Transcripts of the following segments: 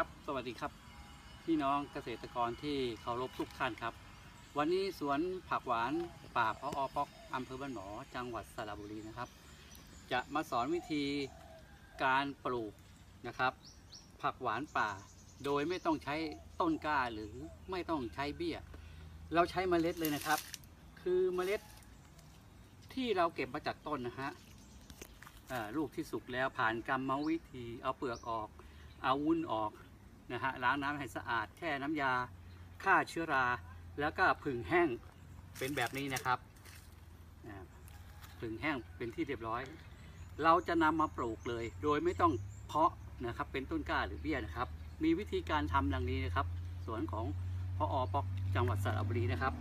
ครับ สวัสดีครับ พี่น้องเกษตรกรที่เคารพทุกท่านครับ วันนี้สวนผักหวานป่าพออปอกอำเภอบ้านหมอจังหวัดสระบุรีนะครับ จะมาสอนวิธีการปลูกนะครับ ผักหวานป่า โดยไม่ต้องใช้ต้นกล้าหรือไม่ต้องใช้เบี้ย เราใช้เมล็ดเลยนะครับ คือเมล็ดที่เราเก็บมาจากต้นนะฮะลูกที่สุกแล้วผ่านกรรมวิธีเอาเปลือกออก เอาวุ้นออก นะฮะล้างน้ำให้สะอาดแช่น้ำยาฆ่าเชื้อรา แล้วก็ผึ่งแห้งเป็นแบบนี้นะครับผึ่งแห้งเป็นที่เรียบร้อย เราจะนำมาปลูกเลย โดยไม่ต้องเพาะนะครับเป็นต้นกล้าหรือเบี้ยนะครับ มีวิธีการทำดังนี้นะครับ สวนของพออปอกจังหวัดสระบุรีนะครับ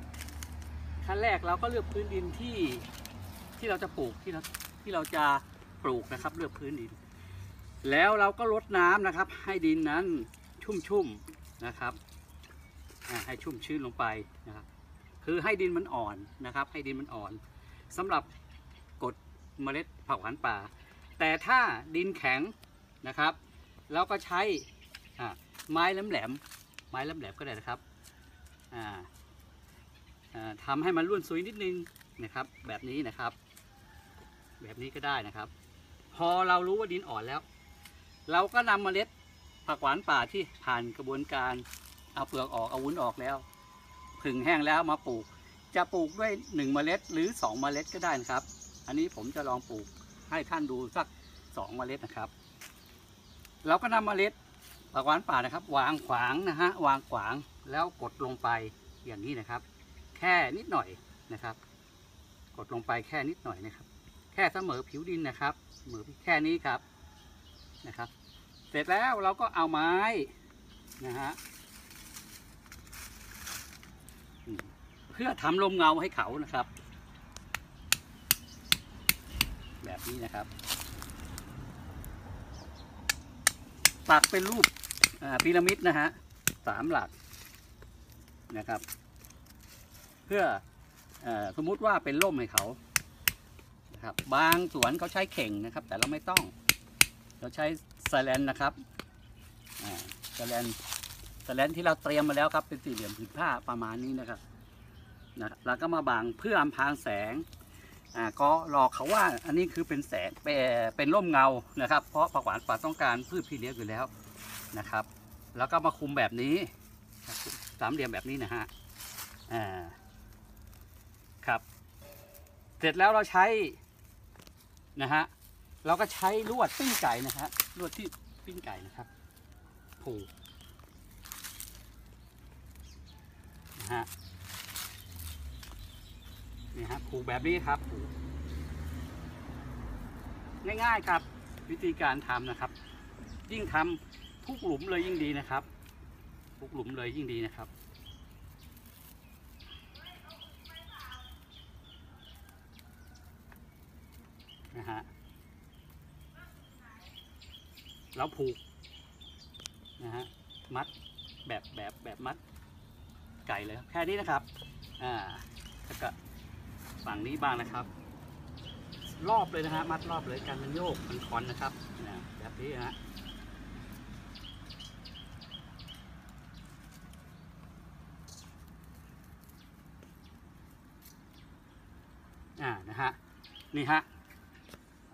ขั้นแรกเราก็เลือกพื้นดินที่ที่เราจะปลูกที่เราที่เราจะปลูกนะครับ เลือกพื้นดิน แล้วเราก็ลดน้ำนะครับ ให้ดินนั้น ชุ่มๆนะครับให้ชุ่มชื้นลงไปนะครับ คือให้ดินมันอ่อนนะครับ ให้ดินมันอ่อนสำหรับกดเมล็ดผักหวานป่า แต่ถ้าดินแข็งนะครับเราก็ใช้ไม้แหลมๆไม้แหลมๆก็ได้นะครับอ่าอ่าทำให้มันร่วนซุยนิดนึงนะครับ แบบนี้นะครับ แบบนี้ก็ได้นะครับ พอเรารู้ว่าดินอ่อนแล้ว เราก็นำเมล็ด ผักหวานป่าที่ผ่านกระบวนการเอาเปลือกออกเอาวุ้นออกแล้ว ผึ่งแห้งแล้วมาปลูก จะปลูกด้วยหนึ่งเมล็ดหรือสองเมล็ดก็ได้นะครับ อันนี้ผมจะลองปลูกให้ท่านดูสักสองเมล็ดนะครับ เราก็นำเมล็ดผักหวานป่านะครับ วางขวางนะฮะวางขวางแล้วกดลงไปอย่างนี้นะครับ แค่นิดหน่อยนะครับ กดลงไปแค่นิดหน่อยนะครับ แค่เสมอผิวดินนะครับเสมอแค่นี้ครับนะครับ ร็จแล้วเราก็เอาไม้นะฮะเพื่อทำลมเงาให้เขานะครับ แบบนี้นะครับปักเป็นรูปพีระมิดนะฮะสามหลักนะครับ เพื่อออสมมุติว่าเป็นร่มให้เขานะครับ บางสวนเขาใช้เข่งนะครับ แต่เราไม่ต้อง เราใช้ สแลนนะครับอ่าสแลนสแลนที่เราเตรียมมาแล้วครับเป็นสี่เหลี่ยมผืนผ้าประมาณนี้นะครับนะแล้วก็มาบังเพื่ออำพรางแสงอ่าก็หลอกเขาว่าอันนี้คือเป็นแสงเป็นเป็นร่มเงานะครับ เพราะผักหวานป่าต้องการพืชพี่เลี้ยงอยู่แล้วนะครับ แล้วก็มาคุมแบบนี้สามเหลี่ยมแบบนี้นะฮะอ่าครับ เสร็จแล้วเราใช้นะฮะเราก็ใช้ลวดปิ้งไก่นะฮะ ลวดที่ปิ้งไก่นะครับผูกนะฮะนี่ฮะผูกแบบนี้ครับผูกง่ายๆครับวิธีการทำนะครับ ยิ่งทำทุกหลุมเลยยิ่งดีนะครับ ทุกหลุมเลยยิ่งดีนะครับ นะฮะ เราผูกนะฮะมัดแบบแบบแบบมัดไก่เลยแค่นี้นะครับอ่าแล้วก็ฝั่งนี้บ้างนะครับ รอบเลยนะฮะมัดรอบเลยกันมันโยกมันคอนนะครับนะแบบนี้นะฮะอ่านะฮะนี่ฮะ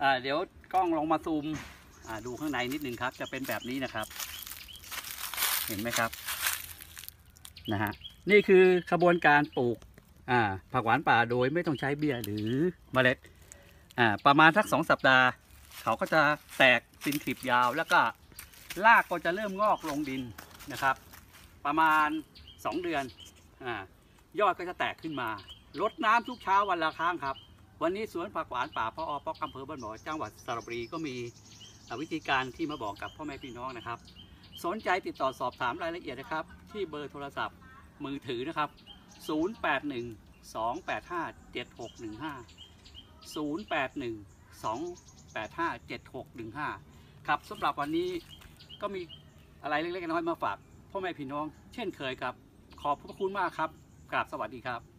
อ่าเดี๋ยวกล้องลงมาซูม ดูข้างในนิดนึงครับ จะเป็นแบบนี้นะครับ เห็นไหมครับนะฮะนี่คือขบวนการปลูกผักหวานป่าโดยไม่ต้องใช้เบี้ยหรือเมล็ดประมาณสักสองสัปดาห์ เขาก็จะแตกเป็นคลิปยาว แล้วก็รากก็จะเริ่มงอกลงดินนะครับ ประมาณสองเดือนอยอดก็จะแตกขึ้นมารดน้ำทุกเช้าวันละครั้งครับ วันนี้สวนผักหวานป่าพ่ออปอกอำเภอบ้านหมอจังหวัดสระบุรีก็มี วิธีการที่มาบอกกับพ่อแม่พี่น้องนะครับ สนใจติดต่อสอบถามรายละเอียดนะครับ ที่เบอร์โทรศัพท์มือถือนะครับ 081 285 7615 081 285 7615 ครับสำหรับวันนี้ก็มีอะไรเล็กๆน้อยๆมาฝากพ่อแม่พี่น้อง เช่นเคยครับ ขอบพระคุณมากครับกราบสวัสดีครับ